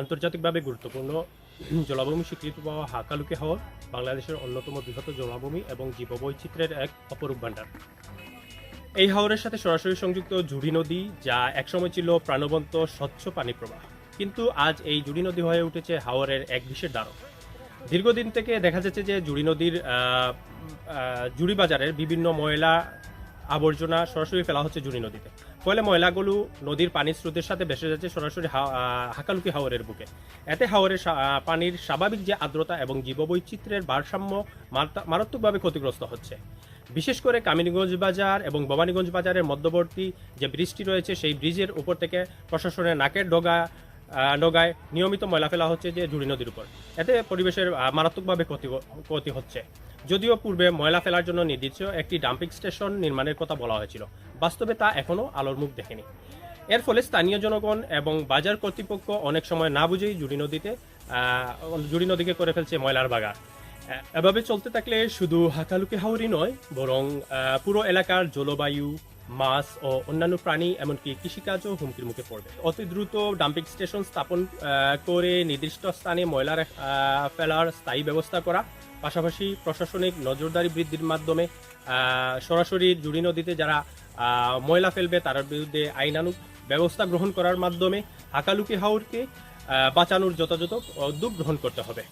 আন্তর্জাতিকভাবে গুরুত্বপূর্ণ জলাভূমি স্বীকৃতি পাওয়া হাকালুকি হাওর বাংলাদেশের অন্যতম বৃহৎ জলাভূমি এবং জীববৈচিত্র্যের এক অপরূপ ভাণ্ডার। এই হাওরের সাথে সরাসরি সংযুক্ত জুড়ি নদী, যা একসময় ছিল প্রাণবন্ত স্বচ্ছ পানি প্রবাহ, কিন্তু আজ এই জুড়ি নদী হয়ে উঠেছে হাওরের এক বিশেষ দ্বারক। দীর্ঘদিন থেকে দেখা যাচ্ছে যে জুড়ি নদীর জুড়ি বাজারের বিভিন্ন ময়লা আবর্জনা সরাসরি ফেলা হচ্ছে জুড়ি নদীতে। ফলে ময়লাগুলো নদীর পানির স্রোতের সাথে ভেসে যাচ্ছে সরাসরি হাকালুকি হাওরের বুকে। এতে হাওরের পানির স্বাভাবিক যে আর্দ্রতা এবং জীববৈচিত্র্যের ভারসাম্য মারাত্মকভাবে ক্ষতিগ্রস্ত হচ্ছে। বিশেষ করে কামিনীগঞ্জ বাজার এবং ভবানীগঞ্জ বাজারের মধ্যবর্তী যে ব্রিজটি রয়েছে, সেই ব্রিজের উপর থেকে প্রশাসনের নাকের ডগা ডগায় নিয়মিত ময়লা ফেলা হচ্ছে যে জুড়ি নদীর উপর। এতে পরিবেশের মারাত্মকভাবে ক্ষতি ক্ষতি হচ্ছে। যদিও পূর্বে ময়লা ফেলার জন্য নির্দিষ্ট একটি ডাম্পিং স্টেশন নির্মাণের কথা বলা হয়েছিল। বাস্তবে তা এখনও আলোর মুখ দেখেনি। এর ফলে স্থানীয় জনগণ এবং বাজার কর্তৃপক্ষ অনেক সময় না বুঝেই জুড়ি নদীতে জুড়ি নদীকে করে ফেলছে ময়লার বাগান। এভাবে চলতে থাকলে শুধু হাকালুকি হাওড়ি নয়, বরং পুরো এলাকার জলবায়ু মাছ ও অন্যান্য প্রাণী, এমনকি কৃষিকাজও হুমকির মুখে পড়বে। অতি দ্রুত ডাম্পিং স্টেশন স্থাপন করে নির্দিষ্ট স্থানে ময়লার ফেলার স্থায়ী ব্যবস্থা করা। পাশাপাশি প্রশাসনিক নজরদারি বৃদ্ধির মাধ্যমে সরাসরি জুড়ি নদীতে যারা ময়লা ফেলবে, তার বিরুদ্ধে আইনানুগ ব্যবস্থা গ্রহণ করার মাধ্যমে হাকালুকি হাওরকে বাঁচানোর যথাযথ উদ্যোগ গ্রহণ করতে হবে।